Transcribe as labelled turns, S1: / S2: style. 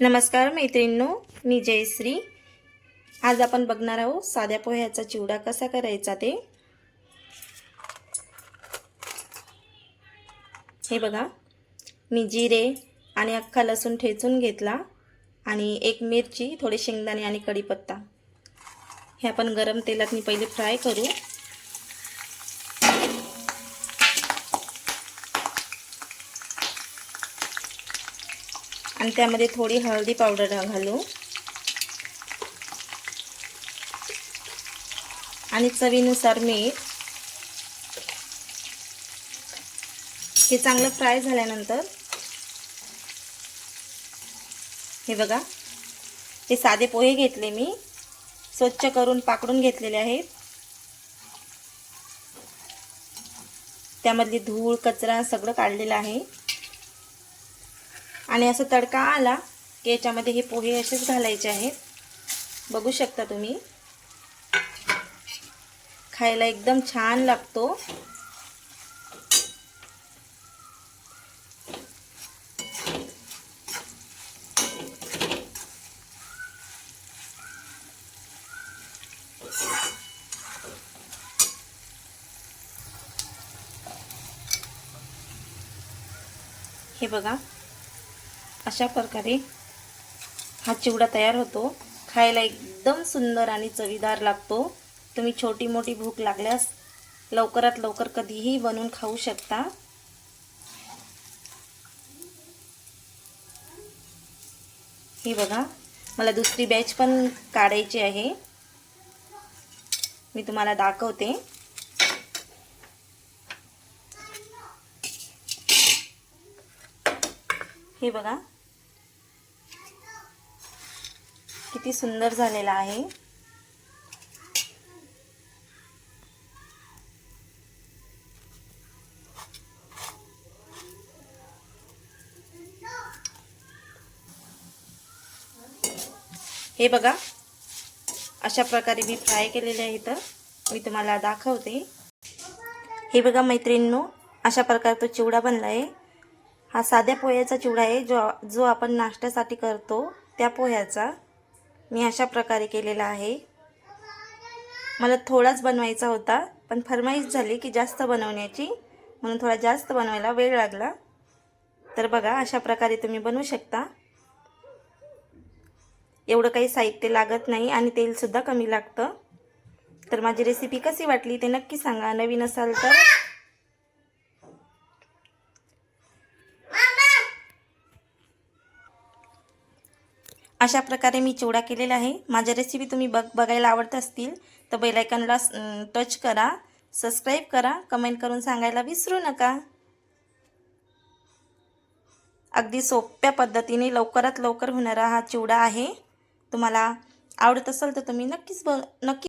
S1: नमस्कार मैत्रिणींनो मी जयश्री. आज आपण बघणार आहोत साध्या पोह्याचा चिवडा कसा करायचा ते. हे बघा मी जिरे आणि अख्खा लसूण ठेचून घेतला आणि एक मिरची थोडे शेंगदाणे आणि कढीपत्ता. हे आपण गरम तेलात मी पहिले फ्राय करू. आणि त्यामध्ये थोडी हळदी पावडर घालू. आणि चवीनुसार मीठ. हे चांगलं फ्राय झाल्यानंतर हे बघा हे साधे पोहे घेतले मी. स्वच्छ करून पाकडून घेतलेले आहेत. त्यामधली धूळ कचरा सगळं काढलेलं आहे. आणि असं तडका आला की याच्यामध्ये हे पोहे असेच घालायचे आहेत. बघू शकता तुम्ही. खायला एकदम छान लागतो. हे बघा. अशा प्रकारे हा चिवडा तयार होतो. खायला एकदम सुंदर आणि चवीदार लागतो. तुम्ही छोटी मोठी भूक लागल्यास लवकरात लवकर कधीही बनवून खाऊ शकता. हे बघा मला दुसरी बॅच पण काढायची आहे. मी तुम्हाला दाखवते. हे बघा किती सुंदर झालेला आहे. हे बघा अशा प्रकारे मी फ्राय केलेले आहे तर मी तुम्हाला दाखवते. हे बघा मैत्रिणींनो अशा प्रकारे तो चिवडा बनला आहे. हा साध्या पोह्याचा चिवडा आहे जो जो आपण नाश्त्यासाठी करतो त्या पोह्याचा. मी अशा प्रकारे केलेला आहे. मला थोडाच बनवायचा होता पण फरमाईश झाली की जास्त बनवण्याची. म्हणून थोडा जास्त बनवायला वेळ लागला. तर बघा अशा प्रकारे तुम्ही बनवू शकता. एवढं काही साहित्य लागत नाही आणि तेलसुद्धा कमी लागतं. तर माझी रेसिपी कशी वाटली ते नक्की सांगा. नवीन असाल तर अशा प्रकारे मी चिवडा केलेला आहे. माझ्या रेसिपी तुम्ही बघ बघायला आवडत असतील तर बेलायकनला टच करा सबस्क्राईब करा कमेंट करून सांगायला विसरू नका. अगदी सोप्या पद्धतीने लवकरात लवकर होणारा हा चिवडा आहे. तुम्हाला आवडत असेल तर तुम्ही नक्कीच ब नक्की